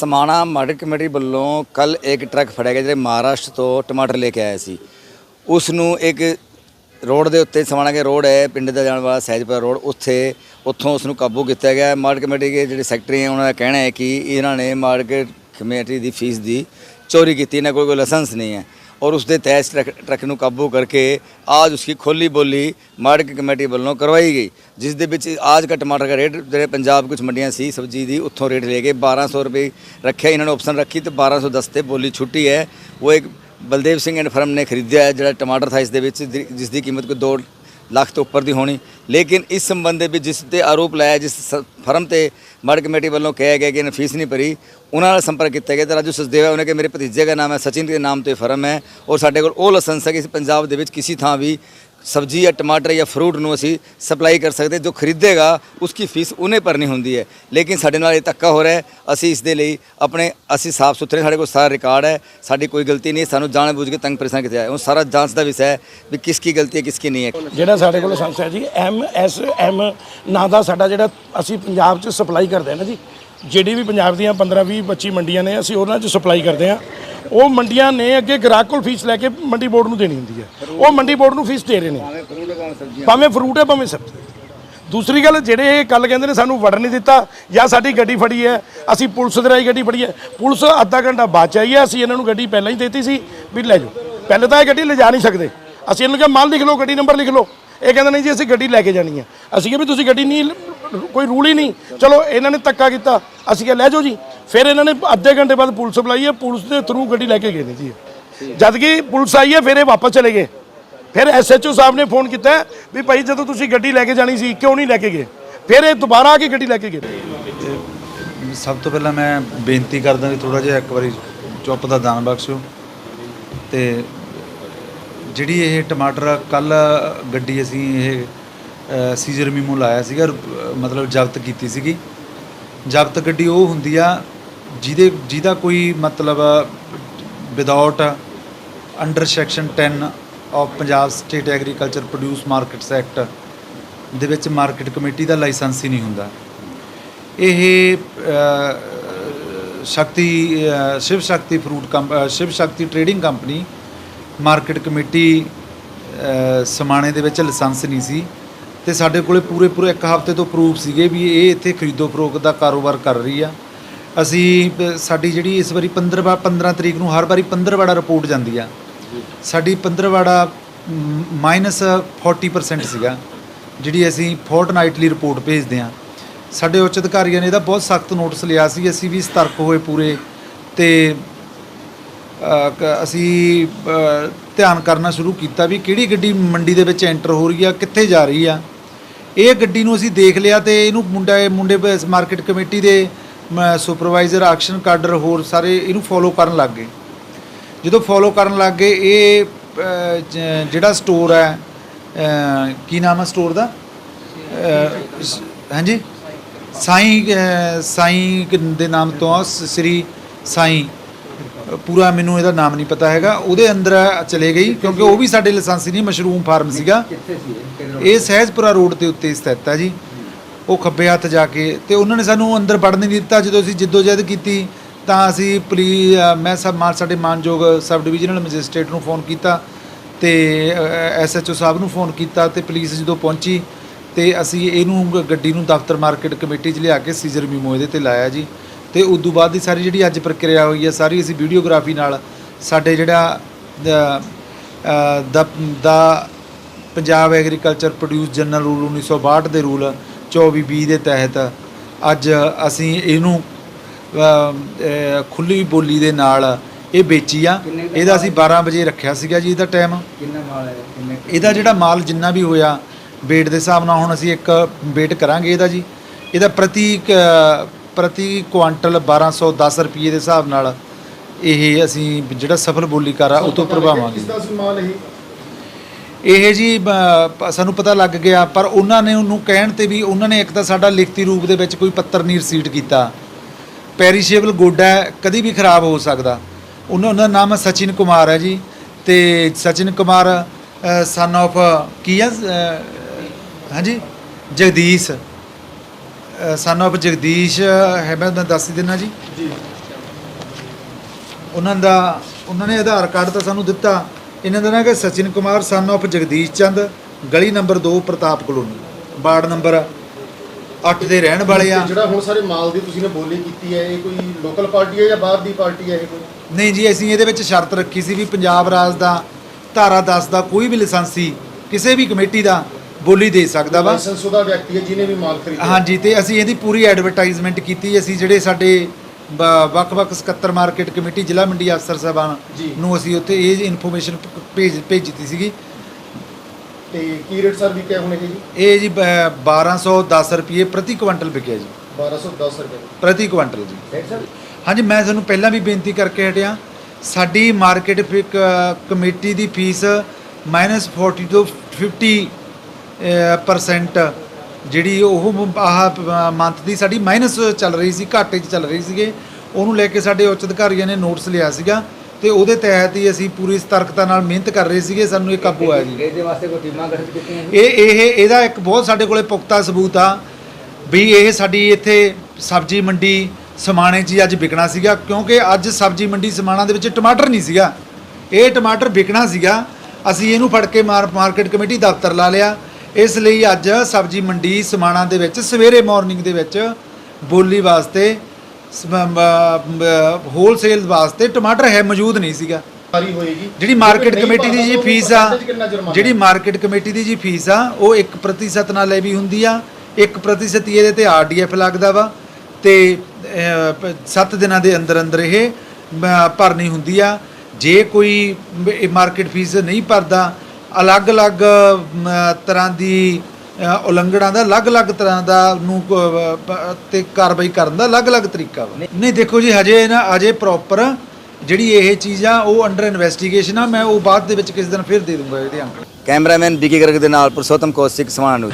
Samana market committee ਵੱਲੋਂ ਕੱਲ ਇੱਕ ਟਰੱਕ ਫੜਿਆ ਗਿਆ, ਜਿਹੜੇ ਮਹਾਰਾਸ਼ਟਰ ਤੋਂ ਟਮਾਟਰ ਲੈ ਕੇ ਆਇਆ ਸੀ। ਉਸ ਨੂੰ ਇੱਕ ਰੋਡ ਦੇ ਉੱਤੇ ਸਮਾਣਾ ਕੇ ਰੋਡ ਹੈ, ਪਿੰਡ ਦਾ ਜਾਣ ਵਾਲਾ ਸਹਿਜਪੁਰ ਰੋਡ, ਉੱਥੇ ਉੱਥੋਂ ਉਸ ਨੂੰ ਕਾਬੂ ਕੀਤਾ ਗਿਆ। ਮਾਰਕੀਟ ਕਮੇਟੀ ਦੇ ਜਿਹੜੇ ਸੈਕਟਰੀ ਹੈ, ਉਹਨਾਂ ਦਾ ਕਹਿਣਾ ਹੈ ਕਿ ਇਹਨਾਂ ਨੇ ਮਾਰਕੀਟ ਕਮੇਟੀ ਦੀ ਫੀਸ ਦੀ ਚੋਰੀ ਕੀਤੀ, ਇਹਨਾਂ ਕੋਲ ਕੋਈ ਲਾਇਸੈਂਸ ਨਹੀਂ ਹੈ। ਔਰ ਉਸ ਦੇ ਤਹਿਤ ਟਰੱਕ ਟਰੱਕ ਨੂੰ ਕਾਬੂ ਕਰਕੇ आज उसकी ਖੋਲੀ ਬੋਲੀ ਮਾਰਕੀਟ ਕਮੇਟੀ ਵੱਲੋਂ ਕਰਵਾਈ ਗਈ ਜਿਸ ਦੇ ਵਿੱਚ ਅੱਜ ਦਾ ਟਮਾਟਰ ਦਾ ਰੇਟ ਜਿਹੜੇ ਪੰਜਾਬ ਕੁਝ ਮੰਡੀਆਂ ਸੀ ਸਬਜ਼ੀ ਦੀ ਉੱਥੋਂ ਰੇਟ ਲੈ ਕੇ 1200 ਰੁਪਏ ਰੱਖਿਆ ਇਹਨਾਂ ਨੇ ਆਪਸ਼ਨ ਰੱਖੀ ਤੇ 1210 ਤੇ ਬੋਲੀ ਛੁੱਟੀ ਹੈ ਉਹ ਇੱਕ ਬਲਦੇਵ ਸਿੰਘ ਐਂਡ ਫਰਮ ਨੇ ਖਰੀਦਿਆ ਹੈ ਜਿਹੜਾ ਟਮਾਟਰ ਥਾ ਇਸ ਦੇ ਵਿੱਚ ਜਿ- ਜਿਸ ਦੀ ਕੀਮਤ ਕੋਈ 2 ਲੱਖ ਤੋਂ ਉੱਪਰ ਦੀ ਹੋਣੀ ਲੇਕਿਨ ਇਸ ਸੰਬੰਧ ਦੇ ਵਿੱਚ ਜਿਸ ਤੇ ਆਰੋਪ ਲਾਇਆ ਜਿਸ ਸ- ਫਰਮ ਤੇ ਮਾਰਕੀਟ ਕਮੇਟੀ ਵੱਲੋਂ ਕਿਹਾ ਗਿਆ ਕਿ ਇਹਨੇ ਫੀਸ ਨਹੀਂ ਭਰੀ। ਉਹਨਾਂ ਨਾਲ ਸੰਪਰਕ ਕੀਤਾ ਗਿਆ ਤੇ ਰਾਜੂ ਸਚਦੇਵਾ ਉਹਨੇ ਕਿ ਮੇਰੇ ਭਤੀਜੇ ਦਾ ਨਾਮ ਹੈ, ਸਚਿਨ ਦੇ ਨਾਮ ਤੇ ਫਰਮ ਹੈ ਔਰ ਸਾਡੇ ਕੋਲ ਉਹ ਲਾਇਸੈਂਸ ਹੈ ਕਿ ਅਸੀਂ ਪੰਜਾਬ ਦੇ ਵਿੱਚ ਕਿਸੇ ਥਾਂ ਵੀ ਸਬਜ਼ੀ ਜਾਂ ਟਮਾਟਰ ਜਾਂ ਫਰੂਟ ਨੂੰ ਅਸੀਂ ਸਪਲਾਈ ਕਰ ਸਕਦੇ ਜੋ ਖਰੀਦੇਗਾ ਉਸकी ਫੀਸ ਉਹਨੇ ਭਰਨੀ ਹੁੰਦੀ ਹੈ ਲੇਕਿਨ ਸਾਡੇ ਨਾਲ ਇਹ ਧੱਕਾ ਹੋ ਰਿਹਾ ਹੈ ਅਸੀਂ ਇਸ ਦੇ ਲਈ ਆਪਣੇ ਅਸੀਂ ਸਾਫ਼ ਸੁਥਰੇ ਸਾਡੇ ਕੋਲ ਸਾਰਾ ਰਿਕਾਰਡ ਹੈ ਸਾਡੀ ਕੋਈ ਗਲਤੀ ਨਹੀਂ ਸਾਨੂੰ ਜਾਣ ਬੁੱਝ ਕੇ ਤੰਗ ਪਰੇਸ਼ਾਨ ਕੀਤਾ ਹੈ ਉਹ ਸਾਰਾ ਜਾਂਚ ਦਾ ਵਿਸ਼ਾ ਹੈ ਵੀ ਕਿਸ ਕੀ ਗਲਤੀ ਹੈ ਕਿਸ ਕੀ ਨਹੀਂ ਹੈ ਜਿਹੜਾ ਸਾਡੇ ਕੋਲ ਲਾਇਸੈਂਸ ਜੀ ਐਮ ਐਸ ਐਮ ਨਾਂ ਦਾ ਸਾਡਾ ਜਿਹੜਾ ਅਸੀਂ ਪੰਜਾਬ 'ਚ ਸਪਲਾਈ ਕਰਦੇ ਹਾਂ ਨਾ ਜੀ ਜਿਹੜੀ ਵੀ ਪੰਜਾਬ ਦੀਆਂ 15 20 25 ਮੰਡੀਆਂ ਨੇ ਅਸੀਂ ਉਹਨਾਂ 'ਚ ਸਪਲਾਈ ਕਰਦੇ ਹਾਂ। ਉਹ ਮੰਡੀਆਂ ਨੇ ਅੱਗੇ ਗ੍ਰਾਹਕ ਕੋਲ ਫੀਸ ਲੈ ਕੇ ਮੰਡੀ ਬੋਰਡ ਨੂੰ ਦੇਣੀ ਹੁੰਦੀ ਹੈ। ਉਹ ਮੰਡੀ ਬੋਰਡ ਨੂੰ ਫੀਸ ਦੇ ਰਹੇ ਨੇ। ਭਾਵੇਂ ਫਰੂਟ ਹੈ ਭਾਵੇਂ ਸਬਜ਼ੀ। ਦੂਸਰੀ ਗੱਲ ਜਿਹੜੇ ਇਹ ਕੱਲ ਕਹਿੰਦੇ ਨੇ ਸਾਨੂੰ ਵੜਨ ਨਹੀਂ ਦਿੱਤਾ ਜਾਂ ਸਾਡੀ ਗੱਡੀ ਫੜੀ ਹੈ ਅਸੀਂ ਪੁਲਿਸ ਦੇ ਰਾਹੀਂ ਗੱਡੀ ਫੜੀ ਹੈ। ਪੁਲਿਸ ਅੱਧਾ ਘੰਟਾ ਬਾਅਦ ਆਈ ਹੈ ਅਸੀਂ ਇਹਨਾਂ ਨੂੰ ਗੱਡੀ ਪਹਿਲਾਂ ਹੀ ਦੇਤੀ ਸੀ ਵੀ ਲੈ ਜਾਓ। ਪਹਿਲਾਂ ਤਾਂ ਇਹ ਗੱਡੀ ਲਿਜਾ ਨਹੀਂ ਸਕਦੇ। ਅਸੀਂ ਇਹਨਾਂ ਨੂੰ ਕਿਹਾ ਮਾਲ ਲਿਖ ਲਓ ਗੱਡੀ ਨੰਬਰ ਲਿਖ ਲਓ। ਇਹ ਕਹਿੰਦੇ ਨਹੀਂ ਜੀ ਅਸੀਂ ਗੱਡੀ ਲੈ ਕੇ ਜਾਣੀ ਹੈ। ਅਸੀਂ ਕਿਹਾ ਵੀ ਤੁਸੀਂ ਗੱਡੀ ਨਹੀਂ ਕੋਈ ਰੂਲ ਹੀ ਨਹੀਂ। ਚਲੋ, ਇਹਨਾਂ ਨੇ ਧੱਕਾ ਕੀਤਾ। ਅਸੀਂ ਕਿਹਾ, ਲੈ ਜਾਓ ਜੀ। ਫਿਰ ਇਹਨਾਂ ਨੇ ਅੱਧੇ ਘੰਟੇ ਬਾਅਦ ਪੁਲਿਸ ਬੁਲਾਈ ਹੈ। ਪੁਲਿਸ ਦੇ ਥਰੂ ਗੱਡੀ ਲੈ ਕੇ ਗਏ ਨੇ ਜੀ। ਜਦ ਕਿ ਪੁਲਿਸ ਆਈ ਹੈ, ਫਿਰ ਇਹ ਵਾਪਸ ਚਲੇ ਗਏ। ਫਿਰ ਐਸਐਚਓ ਸਾਹਿਬ ਨੇ ਫੋਨ ਕੀਤਾ ਵੀ ਭਾਈ, ਜਦੋਂ ਤੁਸੀਂ ਗੱਡੀ ਲੈ ਕੇ ਜਾਣੀ ਸੀ, ਕਿਉਂ ਨਹੀਂ ਲੈ ਕੇ ਗਏ? ਫਿਰ ਇਹ ਦੁਬਾਰਾ ਆ ਕੇ ਗੱਡੀ ਲੈ ਕੇ ਗਏ। ਸਭ ਤੋਂ ਪਹਿਲਾਂ ਮੈਂ ਬੇਨਤੀ ਕਰਦਾ ਵੀ ਥੋੜਾ ਜਿਹਾ ਇੱਕ ਵਾਰੀ ਚੁੱਪ ਦਾ ਦਾਨ ਬਖਸ਼ੋ ਤੇ ਜਿਹੜੀ ਇਹ ਟਮਾਟਰ ਕੱਲ ਗੱਡੀ ਅਸੀਂ ਇਹ ਸੀਜ਼ਰ ਮੀਮੋ ਲਾਇਆ ਸੀਗਾ ਮਤਲਬ ਜ਼ਬਤ ਕੀਤੀ ਸੀਗੀ। ਜ਼ਬਤ ਗੱਡੀ ਉਹ ਹੁੰਦੀ ਆ, ਜਿਹਦੇ, ਜਿਹਦਾ ਕੋਈ ਮਤਲਬ without under section 10 of Punjab state agriculture produce markets act ਦੇ ਵਿੱਚ ਮਾਰਕੀਟ ਕਮੇਟੀ ਦਾ ਲਾਇਸੈਂਸ ਹੀ ਨਹੀਂ ਹੁੰਦਾ। ਇਹ Shakti Shiv Shakti fruit ਕੰਪ Shiv Shakti trading company market committee ਸਮਾਣੇ ਦੇ ਵਿੱਚ ਲਾਇਸੈਂਸ ਨਹੀਂ ਸੀ। ਤੇ ਸਾਡੇ ਕੋਲੇ ਪੂਰੇ ਪੂਰੇ ਇੱਕ ਹਫ਼ਤੇ ਤੋਂ ਪ੍ਰੂਫ ਸੀਗੇ ਵੀ ਇਹ ਇੱਥੇ ਖਰੀਦੋ ਫਰੋਖਤ ਦਾ ਕਾਰੋਬਾਰ ਕਰ ਰਹੀ ਆ। ਅਸੀਂ ਸਾਡੀ ਜਿਹੜੀ ਇਸ ਵਾਰੀ 15 ਵਾ- 15 ਤਰੀਕ ਨੂੰ ਹਰ ਵਾਰੀ 15 ਵਾੜਾ ਰਿਪੋਰਟ ਜਾਂਦੀ ਆ। ਸਾਡੀ 15 ਵਾੜਾ ਮਾਈਨਸ 40% ਸੀਗਾ, ਜਿਹੜੀ ਅਸੀਂ ਫੋਰਟਨਾਈਟਲੀ ਰਿਪੋਰਟ ਭੇਜਦੇ ਆ। ਸਾਡੇ ਉੱਚ ਅਧਿਕਾਰੀਆਂ ਨੇ ਇਹਦਾ ਬਹੁਤ ਸਖਤ ਨੋਟਿਸ ਲਿਆ ਸੀ, ਅਸੀਂ ਵੀ ਸਤਰਕ ਹੋਏ ਪੂਰੇ ਤੇ ਅਸੀਂ ਧਿਆਨ ਕਰਨਾ ਸ਼ੁਰੂ ਕੀਤਾ ਵੀ ਕਿਹੜੀ ਗੱਡੀ ਮੰਡੀ ਦੇ ਵਿੱਚ ਐਂਟਰ ਹੋ ਰਹੀ ਆ, ਕਿੱਥੇ ਜਾ ਰਹੀ ਆ। ਇਹ ਗੱਡੀ ਨੂੰ ਅਸੀਂ ਦੇਖ ਲਿਆ ਤੇ ਇਹਨੂੰ ਮੁੰਡਾ ਮੁੰਡੇ ਮਾਰਕੀਟ ਕਮੇਟੀ ਦੇ ਸੁਪਰਵਾਈਜ਼ਰ ਐਕਸ਼ਨ ਕਾਡਰ ਹੋਰ ਸਾਰੇ ਇਹਨੂੰ ਫੋਲੋ ਕਰਨ ਲੱਗ ਗਏ। ਜਦੋਂ ਫੋਲੋ ਕਰਨ ਲੱਗ ਗਏ, ਇਹ ਜਿਹੜਾ ਸਟੋਰ ਹੈ ਕੀ ਨਾਮ ਹੈ ਸਟੋਰ ਦਾ? ਹਾਂਜੀ? ਸਾਈਂ ਸਾਈਂ ਦੇ ਨਾਮ ਤੋਂ ਸ- ਸ੍ਰੀ ਸਾਈਂ। ਪੂਰਾ ਮੈਨੂੰ ਇਹਦਾ ਨਾਮ ਨਹੀਂ ਪਤਾ ਹੈਗਾ। ਉਹਦੇ ਅੰਦਰ ਚਲੇ ਗਈ ਕਿਉਂਕਿ ਉਹ ਵੀ ਸਾਡੇ ਲਾਇਸੈਂਸੀ ਨਹੀਂ ਮਸ਼ਰੂਮ ਫਾਰਮ ਸੀਗਾ। ਇਹ? ਸਹਿਜਪੁਰਾ ਰੋਡ ਦੇ ਉੱਤੇ ਸਥਿਤ ਹੈ ਜੀ। ਉਹ ਖੱਬੇ ਹੱਥ ਜਾ ਕੇ ਤੇ ਉਹਨਾਂ ਨੇ ਸਾਨੂੰ ਅੰਦਰ ਵੜਨ ਨਹੀਂ ਦਿੱਤਾ। ਜਦੋਂ ਅਸੀਂ ਜਿੱਦੋਜਹਿਦ ਕੀਤੀ ਤਾਂ ਅਸੀਂ ਪੁਲਿਸ ਮੈਂ ਸਭ ਮਾਨ ਸਾਡੇ ਮਾਨਯੋਗ ਸਬ ਡਿਵੀਜ਼ਨਲ ਮੈਜਿਸਟ੍ਰੇਟ ਨੂੰ ਫੋਨ ਕੀਤਾ ਤੇ ਐਸਐਚਓ ਸਾਹਿਬ ਨੂੰ ਫੋਨ ਕੀਤਾ ਤੇ ਪੁਲਿਸ ਜਦੋਂ ਪਹੁੰਚੀ ਤੇ ਅਸੀਂ ਇਹਨੂੰ ਗੱਡੀ ਨੂੰ ਦਫ਼ਤਰ ਮਾਰਕੀਟ ਕਮੇਟੀ 'ਚ ਲਿਆ ਕੇ ਸੀਜ਼ਰ ਮੀਮੋ ਇਹਦੇ ਤੇ ਲਾਇਆ ਜੀ। ਤੇ ਉਸ ਤੋਂ ਬਾਅਦ ਦੀ ਸਾਰੀ ਜਿਹੜੀ ਅੱਜ ਪ੍ਰਕਿਰਿਆ ਹੋਈ ਹੈ ਸਾਰੀ ਅਸੀਂ ਵੀਡੀਓਗ੍ਰਾਫੀ ਨਾਲ ਸਾਡੇ ਜਿਹੜਾ ਦ- ਦਾ Punjab agriculture produce general rule 1962 ਦੇ ਰੂਲ 2420 ਦੇ ਤਹਿਤ ਅੱਜ ਅਸੀਂ ਇਹਨੂੰ ਖੁੱਲੀ ਬੋਲੀ ਦੇ ਨਾਲ ਇਹ ਵੇਚੀ ਆ। ਇਹਦਾ ਅਸੀਂ 12 ਵਜੇ ਰੱਖਿਆ ਸੀਗਾ ਜੀ ਇਹਦਾ ਟਾਈਮ। ਕਿੰਨਾ ਮਾਲ ਹੈ? ਇਹਦਾ ਜਿਹੜਾ ਮਾਲ ਜਿੰਨਾ ਵੀ ਹੋਇਆ weight ਦੇ ਹਿਸਾਬ ਨਾਲ ਹੁਣ ਅਸੀਂ ਇੱਕ weight ਕਰਾਂਗੇ ਇਹਦਾ ਜੀ। ਇਹਦਾ ਪ੍ਰਤੀ ਪ੍ਰਤੀ ਕੁਆਂਟਲ 1210 ਰੁਪਏ ਦੇ ਹਿਸਾਬ ਨਾਲ ਇਹ ਅਸੀਂ ਜਿਹੜਾ ਸਫਲ ਬੋਲੀ ਕਰ ਆ ਉਹ ਤੋਂ ਪ੍ਰਭਾਵਾਂਗੇ। ਇਹ? ਜੀ ਬ- ਸਾਨੂੰ ਪਤਾ ਲੱਗ ਗਿਆ ਪਰ ਉਹਨਾਂ ਨੇ ਉਹਨੂੰ ਕਹਿਣ ਤੇ ਵੀ ਉਹਨਾਂ ਨੇ ਇੱਕ ਤਾਂ ਸਾਡਾ ਲਿਖਤੀ ਰੂਪ ਦੇ ਵਿੱਚ ਕੋਈ ਪੱਤਰ ਨਹੀਂ ਰਸੀਟ ਕੀਤਾ। ਪੈਰੀਸ਼ੇਬਲ ਗੁੱਡ ਹੈ ਕਦੀ ਵੀ ਖਰਾਬ ਹੋ ਸਕਦਾ। ਉਹਨਾਂ ਉਹਨਾਂ ਦਾ ਨਾਮ ਸਚਿਨ ਕੁਮਾਰ ਹੈ ਜੀ। ਤੇ ਸਚਿਨ ਕੁਮਾਰ ਸਨ of ਕੀ ਹੈ ਹਾਂਜੀ? ਜਗਦੀਸ਼। ਸਨ of ਜਗਦੀਸ਼ ਹੈ ਮੈਂ ਤੁਹਾਨੂੰ ਦੱਸ ਹੀ ਦਿੰਦਾ ਜੀ। ਉਹਨਾਂ ਦਾ ਉਹਨਾਂ ਨੇ ਆਧਾਰ ਕਾਰਡ ਤਾਂ ਸਾਨੂੰ ਦਿੱਤਾ। ਇਹਨਾਂ ਦਾ ਨਾਂ ਹੈ ਸਚਿਨ ਕੁਮਾਰ ਸਨ of ਜਗਦੀਸ਼ ਚੰਦ ਗਲੀ number 2 Pratap colony. Ward number 8 ਦੇ ਰਹਿਣ ਵਾਲੇ ਆ। ਜਿਹੜਾ ਹੁਣ ਸਾਰੇ ਮਾਲ ਦੀ ਤੁਸੀਂ ਨੇ ਬੋਲੀ ਕੀਤੀ ਹੈ ਇਹ ਕੋਈ ਲੋਕਲ ਪਾਰਟੀ ਹੈ ਜਾਂ ਬਾਹਰ ਦੀ ਪਾਰਟੀ ਹੈ ਇਹ ਕੋਈ? ਨਹੀਂ ਜੀ ਅਸੀਂ ਇਹਦੇ ਵਿੱਚ ਸ਼ਰਤ ਰੱਖੀ ਸੀ ਵੀ ਪੰਜਾਬ ਰਾਜ ਦਾ ਧਾਰਾ 10 ਦਾ ਕੋਈ ਵੀ ਲਾਇਸੈਂਸੀ ਕਿਸੇ ਵੀ ਕਮੇਟੀ ਦਾ ਬੋਲੀ ਦੇ ਸਕਦਾ ਵਾ। ਲਾਇਸੈਂਸ ਉਹਦਾ ਵਿਅਕਤੀ ਹੈ ਜਿਹਨੇ ਵੀ ਮਾਲ ਖਰੀਦਿਆ। ਹਾਂਜੀ ਤੇ ਅਸੀਂ ਇਹਦੀ ਪੂਰੀ ਐਡਵਰਟਾਈਜ਼ਮੈਂਟ ਕੀਤੀ। ਅਸੀਂ ਜਿਹੜੇ ਸਾਡੇ ਬ- ਵੱਖ-ਵੱਖ ਸਕੱਤਰ ਮਾਰਕੀਟ ਕਮੇਟੀ ਜ਼ਿਲ੍ਹਾ ਮੰਡੀ ਅਫਸਰ ਸਾਹਿਬਾਨ ਜੀ। ਨੂੰ ਅਸੀਂ ਉੱਥੇ ਇਹ ਇਨਫੋਰਮੇਸ਼ਨ ਭੇਜ ਭੇਜੀ ਦਿੱਤੀ ਸੀਗੀ। ਤੇ ਕੀ ਰੇਟ ਸਰ ਵਿਕਿਆ ਹੁਣ ਇਹ ਜੀ? ਇਹ ਜੀ ਬ- 1210 ਰੁਪਏ ਪ੍ਰਤੀ ਕੁਇੰਟਲ ਵਿਕਿਆ ਜੀ। 1210 ਰੁਪਏ। ਪ੍ਰਤੀ ਕੁਇੰਟਲ ਜੀ। ਸਰ ਹਾਂਜੀ ਮੈਂ ਤੁਹਾਨੂੰ ਪਹਿਲਾਂ ਵੀ ਬੇਨਤੀ ਕਰਕੇ ਹਟਿਆ। ਸਾਡੀ ਮਾਰਕੀਟ ਕਮੇਟੀ ਦੀ ਫੀਸ -40 ਤੋਂ 50 ਪਰਸੈਂਟ ਜਿਹੜੀ ਉਹ ਆਹ ਮੰਥ ਦੀ ਸਾਡੀ ਮਾਈਨਸ ਚੱਲ ਰਹੀ ਸੀ ਘਾਟੇ 'ਚ ਚੱਲ ਰਹੀ ਸੀਗੇ। ਉਹਨੂੰ ਲੈ ਕੇ ਸਾਡੇ ਉੱਚ ਅਧਿਕਾਰੀਆਂ ਨੇ ਨੋਟਿਸ ਲਿਆ ਸੀਗਾ ਤੇ ਉਹਦੇ ਤਹਿਤ ਹੀ ਅਸੀਂ ਪੂਰੀ ਸਤਰਕਤਾ ਨਾਲ ਮਿਹਨਤ ਕਰ ਰਹੇ ਸੀਗੇ ਸਾਨੂੰ ਇਹ ਕਾਬੂ ਆਇਆ ਜੀ। ਇਹਦੇ ਵਾਸਤੇ ਕੋਈ ਟੀਮਾਂ ਗਠਿਤ ਕੀਤੀਆਂ ਇਹ ਇਹ ਇਹਦਾ ਇੱਕ ਬਹੁਤ ਸਾਡੇ ਕੋਲੇ ਪੁਖਤਾ ਸਬੂਤ ਆ ਵੀ ਇਹ ਸਾਡੀ ਇੱਥੇ ਸਬਜ਼ੀ ਮੰਡੀ ਸਮਾਣੇ 'ਚ ਅੱਜ ਵਿਕਣਾ ਸੀਗਾ ਕਿਉਂਕਿ ਅੱਜ ਸਬਜ਼ੀ ਮੰਡੀ ਸਮਾਣਾ ਦੇ ਵਿੱਚ ਟਮਾਟਰ ਨਹੀਂ ਸੀਗਾ। ਇਹ ਟਮਾਟਰ ਵਿਕਣਾ ਸੀਗਾ। ਅਸੀਂ ਇਹਨੂੰ ਫੜ ਕੇ ਮਾਰ ਮਾਰਕੀਟ ਕਮੇਟੀ ਦਫ਼ਤਰ ਲਾ ਲਿਆ। ਇਸ ਲਈ ਅੱਜ ਸਬਜ਼ੀ ਮੰਡੀ ਸਮਾਣਾ ਦੇ ਵਿੱਚ ਸਵੇਰੇ ਮਾਰਨਿੰਗ ਦੇ ਵਿੱਚ ਬੋਲੀ ਵਾਸਤੇ ਹੋਲਸੇਲ ਵਾਸਤੇ ਟਮਾਟਰ ਹੈ ਮੌਜੂਦ ਨਹੀਂ ਸੀਗਾ। ਸਾਰੀ ਹੋਏਗੀ। ਜਿਹੜੀ ਮਾਰਕੀਟ ਕਮੇਟੀ ਦੀ ਜੀ ਫੀਸ ਆ? ਜਿਹੜੀ ਮਾਰਕੀਟ ਕਮੇਟੀ ਦੀ ਜੀ ਫੀਸ ਆ ਉਹ 1% ਨਾਲ ਲੈਵੀ ਹੁੰਦੀ ਆ। 1% ਹੀ ਇਹਦੇ ਤੇ ਆਰਡੀਐਫ ਲੱਗਦਾ ਵਾ ਤੇ 7 ਦਿਨਾਂ ਦੇ ਅੰਦਰ ਅੰਦਰ ਇਹ ਭਰਨੀ ਹੁੰਦੀ ਆ। ਜੇ ਕੋਈ ਮਾਰਕੀਟ ਫੀਸ ਨਹੀਂ ਭਰਦਾ ਅਲੱਗ-ਅਲੱਗ ਤਰ੍ਹਾਂ ਦੀ ਉਲੰਘਣਾ ਦਾ, ਅਲੱਗ-ਅਲੱਗ ਤਰ੍ਹਾਂ ਦਾ ਨੂੰ ਕ- ਤੇ ਕਾਰਵਾਈ ਕਰਨ ਦਾ ਅਲੱਗ-ਅਲੱਗ ਤਰੀਕਾ ਵਾ। ਨਹੀਂ, ਦੇਖੋ ਜੀ, ਹਜੇ ਨਾ ਅਜੇ ਪ੍ਰੋਪਰ ਜਿਹੜੀ ਇਹ ਚੀਜ਼ ਆ, ਉਹ ਅੰਡਰ ਇਨਵੈਸਟੀਗੇਸ਼ਨ ਆ, ਮੈਂ ਉਹ ਬਾਅਦ ਦੇ ਵਿੱਚ ਕਿਸੇ ਦਿਨ ਫਿਰ ਦੇ ਦੂੰਗਾ ਇਹਦੇ ਅੰਕੜੇ ਕੈਮਰਾਮੈਨ ਬੀਕੇ ਗਰਗ ਦੇ ਨਾਲ ਪੁਰਸ਼ੋਤਮ ਕੌਸ਼ਿਕ ਸਮਾਣਾ ਨੂੰ।